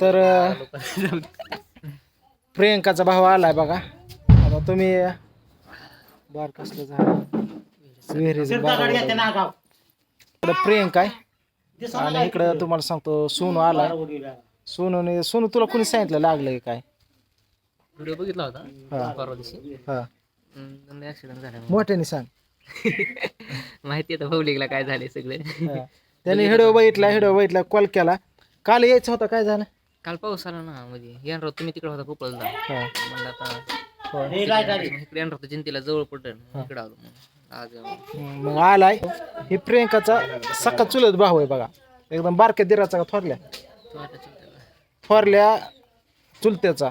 तर प्रियंकाचा भाव आलाय बघा. आता तुम्ही बार कसलं झालं? प्रियंका आहे. आणि इकडं तुम्हाला सांगतो सोनू आलाय सोनूने सोनू तुला कोणी सांगितलं लागलंय काय? व्हिडिओ बघितला होता हा. परवा दिवशी. हा. ऍक्सिडेंट झाला मोठ्याने सांग. माहिती आहे पब्लिकला काय झाले सगळे. त्याने हिडो बघितला हिडो बघितला कॉल केला. काल यायचं होता काय झालं? काल पाऊस आला ना मध्ये येणार तुम्ही तिकडे होता हा. म्हणलं आता हो. इकडे येणार होतं जिंतीला जवळ पडेल इकडे आलो मग आज मग आलाय. हे प्रियंकाचा सका चुलत भाऊ आहे बघा. एकदम बारक्या दिराचा का थोरल्या? तो आता चिंतेला. थोरल्या चुलत्याचा.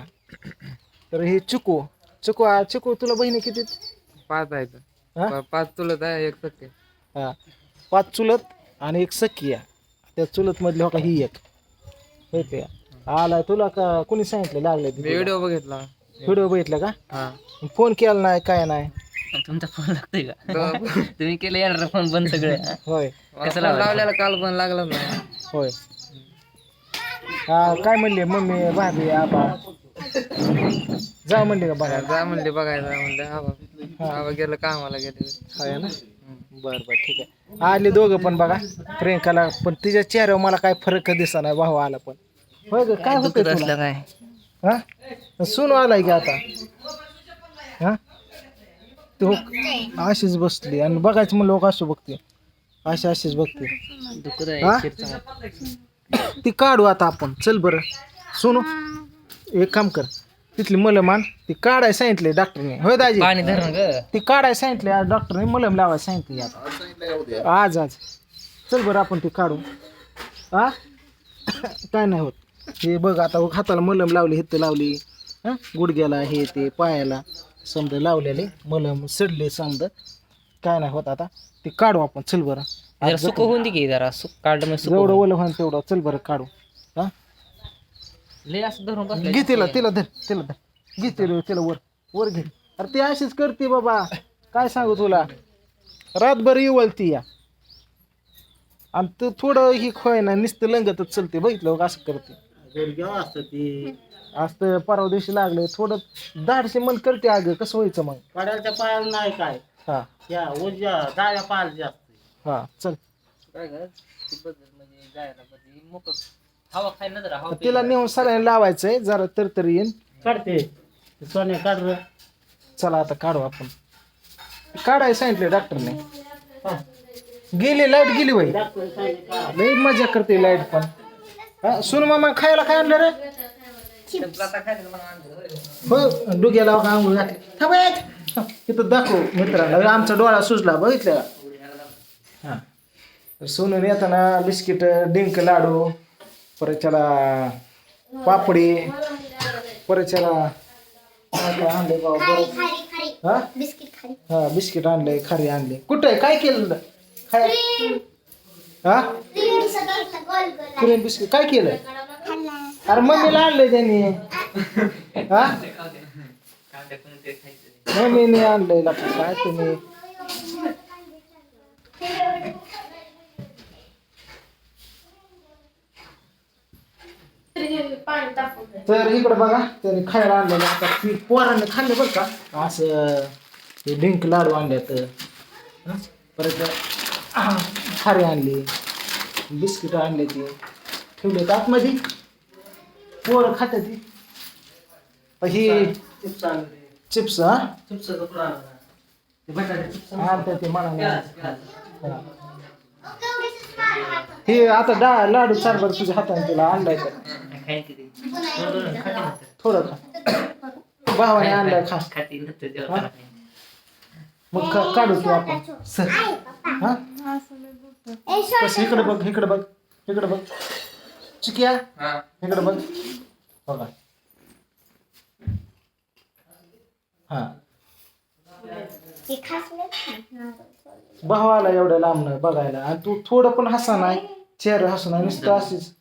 तर हे चिकू. चिकू आ, चिकू तुला बहिणी किती पाच आहेत. हा? पा- पाच चुलत आहे एक सत्य हा. पाच चुलत आणि एक सखी आहे. त्या चुलत मधली हो का ही एक. होय ते आलाय तुला का? कोणी सांगितलं? लागले मी व्हिडिओ बघितला. व्हिडिओ बघितला का? हा. फोन केला नाही काय नाही. तुमचा फोन लागतोय का? तुम्ही केलं येणार फोन बंद सगळे. होय. कसं लावलेला काल पण लागला ना होय. हा काय म्हणले? मम्मी भाभी आबा? जा म्हणले का बघा जा म्हणले बघायला म्हणलं. हा. बाबा बाबा गेलं कामाला गेले. आहे ना? बर बर ठीक आहे. आले दोघं पण बघा. प्रियंकाला पण तिच्या चेहऱ्यावर मला काय फरक दिसा नाही भाऊ आला पण. होय ग काय असलं काय? हा? सुनू आलाय की आता. हा? तू अशीच बसली आणि बघायचं म्हणलं लोक असं बघते अशी अशीच बघते दुखत? आहे शिरचा ती काढू आता आपण. चल बरं. सोनू एक काम कर. तिथली मलम आण ती काढाय सांगितले डॉक्टरने. होय दाजी? पाणी धरण ग. ती काढाय सांगितले आज डॉक्टरने मलम लावायला सांगितली आता. आज आज. चल बरं आपण ती काढू. हा काय नाही होत. हे बघ आता हाताला मलम लावली हित लावली. हा गुडघ्याला हे ते पायाला. समजा लावलेले मलम सडले समजा. काय नाही होत आता. ती काढू आपण. चल बरं. जरा सुक होऊन दे की जरा सुक काढ मग सुक जेवढं ओलं होईल तेवढं. चल बरं काढू. लय असं धरून बसलं घे तिला तिला धर तिला धर. घे तिला तिला वर वर घे. अरे ती अशीच करते बाबा. काय सांगू तुला? रातभर येवल ती या. आणि तू थोडं ही खोय ना नुसतं लंगतच चलते बघितलं का असं करते. असतं परवा दिवशी लागले थोडं दाडशे मन करते अगं कसं व्हायचं मग? कड्याच्या पायाला नाही काय. हा. त्या उजव्या डाव्या पायाला जास्त. हा चल. काय ग? ती बदल म्हणजे जायला बदल. मोकळ. हवा खाय ना जरा हवा तिला नेऊन सगळ्यांना लावायचंय जरा तरतरी येईन. काढते. सोने काढ रे. चला आता काढू आपण. काढायला सांगितलं डॉक्टरने. गेली लाइट गेली बाई. डॉक्टर सांगितलं. का? लई मजा करते लाइट पण. हा, सुन मामा खायला काय आणलं रे? हो डुग्याला आंघोळ घातली थांब एक. इथं दाखव मित्रांना आमचा डोळा सुजला बघितलं का हा. तर सोनून येताना बिस्किट डिंक लाडू परत त्याला पापडी परत त्याला आणले बाबा हा? हा बिस्किट आणले खारी आणले कुठं आहे? काय केलं? खाय हा? Cream biscuit. काय केलं अरे मम्मीला आणलंय त्यांनी. हा? मम्मीने आणलंय. लका काय तुम्ही. तर इकडे बघा त्याने खायला आणलेलं आता ती पोरांनी खाल्ले बरं का असं हे डिंक लाडू आणल्यात हं? परत अं, खारी आणली बिस्किट आणले ती ठेवलेत आतमध्ये पोरं खाते ती ही चिप्स आणले. चिप्स हा चिप्सचा तुकडा आणला. ते बटाटे चिप्स आणते ते मला नाही. हा. हे आता डा लाडू चार बरं तुझ्या हाताने तुला आणलाय तर खाय किती थोडं खा भावाने आणलाय खा खाती नंतर जेवताना खाईन. मग का- काढू तू आपण. सर. हा? बस इकडे बघ इकडे बघ इकडे बघ. चिकिया हा. इकडे बघ. बघा. हा. भाव आला एवढ्या लांबनं बघायला. आणि तू थोडं पण हसा नाही. चेहरा हसू नाही. नुसतं अशीच.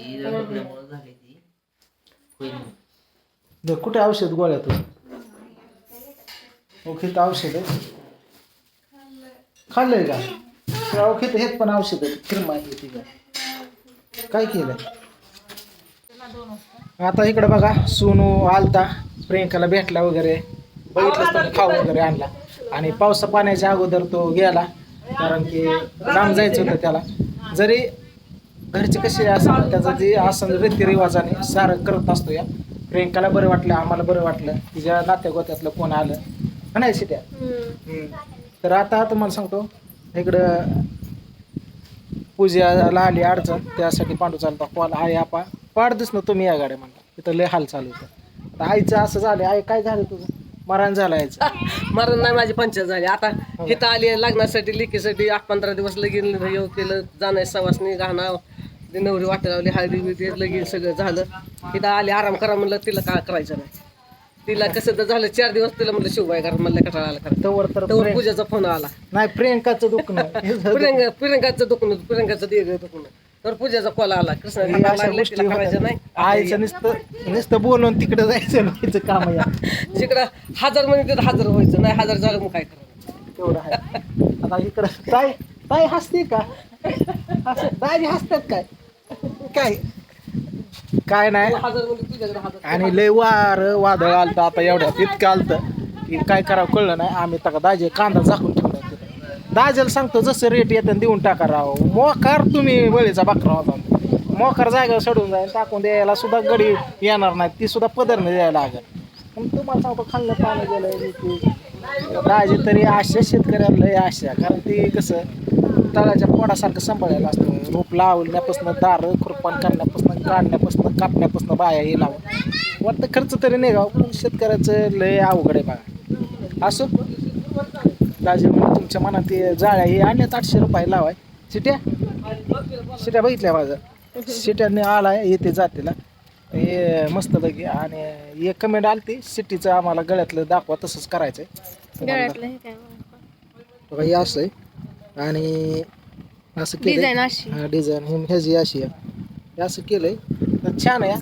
ती झाली ती. होईल कुठे औषध गोळ्या तू ओके तर औषध. आहे खाल्लंय का? तुला ओके हेच पण औषध आहे. क्रीम आहे ती काय काय केलं आता इकडे बघा सोनू आलता प्रियंकाला भेटला वगैरे. बघितलं तर खाऊ वगैरे आणला. आणि पावसा पाण्याच्या अगोदर तो गेला. कारण की लांब जायचं होतं त्याला. जरी घरचे कसे असं त्याचं जे असं रीतिरिवाजाने सारं करत असतो या. प्रियंकाला बरं वाटलं आम्हाला बरं वाटलं तिच्या नात्या गोत्यातलं कोण आलं शिट्या हम्म. तर आता तुम्हाला सांगतो इकडं पूजाला आली अडचण त्यासाठी पांडू चालता कॉल आहे आपा पाडदिस ना तुम्ही या गाड्या म्हणला. तिथं लय हाल चालू होतं. तर आईचं असं झालं आई काय झालं तुझं? मरण झालं आईचं. मरण नाही माझी पंचायत झाली. आता इथं आली लग्नासाठी लिकीसाठी आठ पंधरा दिवस लगीन हे केलं जाणं सवासनी ते नवरी वाटायला लावली हळदी बिळदी लगीन सगळं झालं. इथं आली आराम करा म्हणलं तिला काय करायचं नाही. तिला कसं तर झालं चार दिवस तिला म्हणलं शिवबाई करा म्हणलं कटाळा आला करा तवर तर प्रियंका- पूजाचा फोन आला. नाही प्रियंकाचं दुखणं. प्रियंका प्रियंकाचं दुखणं प्रियंकाचं देग दुखणं. तर पूजाचा कॉल आला कृष्ण करायचं नाही. आईचं नुसतं नुसतं बोलून तिकडे जायचं ना तिचं काम आहे. जिकडं हजार म्हणजे तिथं हजार व्हायचं नाही हजार झालं मग काय करायचं तेवढं आहे. आता इकडं ताई ताई हसते का? दाजी हसतात काय? काय? काय नाही. म्हणजे आणि लय वार वादळ आलतं आता एवढ्यात. इतकं आलतं. की काय करावं कळलं नाही. आम्ही तका दाजे कांदा झाकून ठेवला. दाजेला सांगतो जसं रेट येतं देऊन टाका राव. मोकार तुम्ही बळीचा बकरा होता. मोकार जागेवर सोडून जाईल टाकून द्यायला सुद्धा गडी येणार नाही ती सुद्धा पदरने द्यायला लागेल. तुम्हाला सांगतो खाल्लं पाणी गेलं दाजे तरी आशा शेतकऱ्याला लय आशा. कारण ती कसं तळाच्या पोडासारखं सांभाळायला असतं. रोप लावण्यापासून दार खुरपान करण्यापासून काढण्यापासून कापण्यापासून बाया हे लावून. वाटतं खर्च तरी नाही गाव पण शेतकऱ्याचं लय अवघड आहे बघा असो? दाजी तुमच्या मनात ते जाळ्या हे आणल्यात आठशे रुपये लावाय. शिट्या? शिट्या बघितल्या माझं. शिट्याने आलाय येते जातीला. हे मस्त लगे. आणि एक कमेंट आलती सिटीचं आम्हाला गळ्यातलं दाखवा तसंच करायचंय. गळ्यातलं हे काय? बघा हे असं आहे आणि असं केलं अशी. डिझाईन ही ह्याची अशी आहे. हे असं केलंय. तर छान आहे.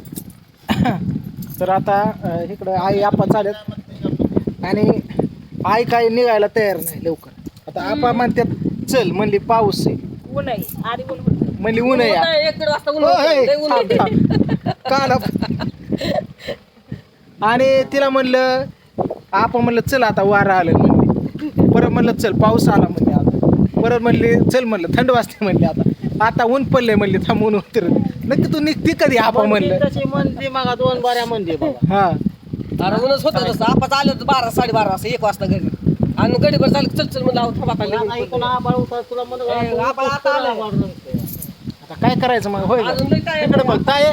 हा. तर आता अं, इकडं आई आपा चालत आणि आई काय निघायला तयार नाही लवकर. आता आपा म्हणतात चल म्हणली पाऊस आहे. ऊन आहे आधी बोल म्हणलं. म्हणली ऊन आहे. ऊन या. आहे, एक दीड वाजता ऊन होय, होतं. लय ऊन थांब, होतं. थांब. काला आणि तिला म्हणलं आपण म्हणलं चल आता वारा आलं म्हणली. परत म्हणलं चल पाऊस आला म्हणले. आता परत म्हणली चल म्हणलं थंड वाजते म्हणले आता. आता ऊन पडलंय म्हणली थांब ऊन उतर नक्की तू निघते कधी आपण म्हणलं. तशी मग दोन बाऱ्या म्हणते बघा. हा. अरे ऊनच होतं तसं. आपण आलं तर बारा साडेबारा वाजता एक वाजता घरी. आणि गडीभर चालत चल चल म्हणलं अहो थांबा खाली आता इकडं आबाळ होता तुला आबाळ आता आलंय. आबाळ रंगतंय. आता काय करायचं मग? होय अजून काय इकडे बघ काय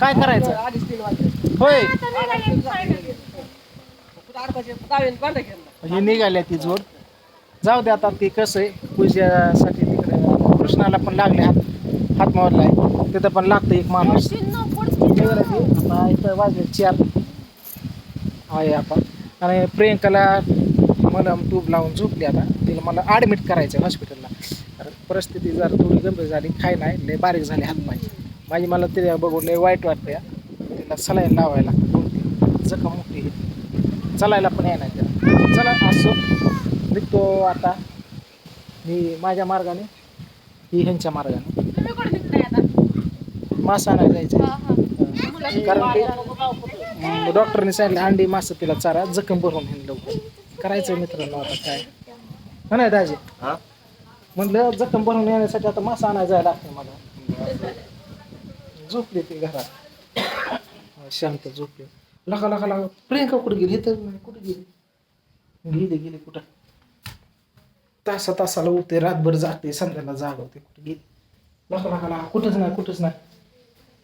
काय करायचं? अडीच तीन वाजले. होय. कुठं पांढरा. हे निघाल्या ती जोड. जाऊ दे आता ती कसं आहे पूजासाठी तिकडे कृष्णाला पण लागले हात हात मारलाय तिथं पण लागतं एक माणूस. आता इथं वाजले चार. आहे आपण आणि प्रियंकाला मला ट्यूब लावून झोपली आता. तिला मला ॲडमिट करायचं आहे हॉस्पिटलला कारण परिस्थिती जर थोडी गंभीर झाली काय नाही लय बारीक झाली हात पाय. माझी मला तिला बघून लय वाईट वाटतं या तिला सलाईन लावायला दोन तीन जखम मोठी आहे चालायला पण येणार चला असो. निघतो आता. मी माझ्या मार्गाने ही ह्यांच्या मार्गाने. तुम्ही कुठे निघताय आता? मासा नाही जायचं कारण की डॉक्टरने सांगितलं अंडी मासं तिला चारा जखम भरून हे लवकर. करायचं मित्रांनो आता काय. हा नाही दाजी? म्हणलं जखम भरून येण्यासाठी आता मासा आणायला जायला लागतं मला. झोपली ती घरात. शांत झोपली. लका लका लका. प्रियंका कुठे गेली? तर कुठे गेली? गेली गेली कुठं? तासा तासाला उठते रातभर जागते संध्याला जागवते कुठे गेली? लका लका कुठंच नाही कुठंच नाही.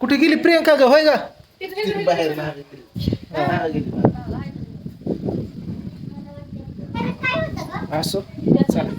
कुठे गेली प्रियंका ग? होय का ती बाहेर गेली. बाहेर गेली. बाहेर. असो? चालेल.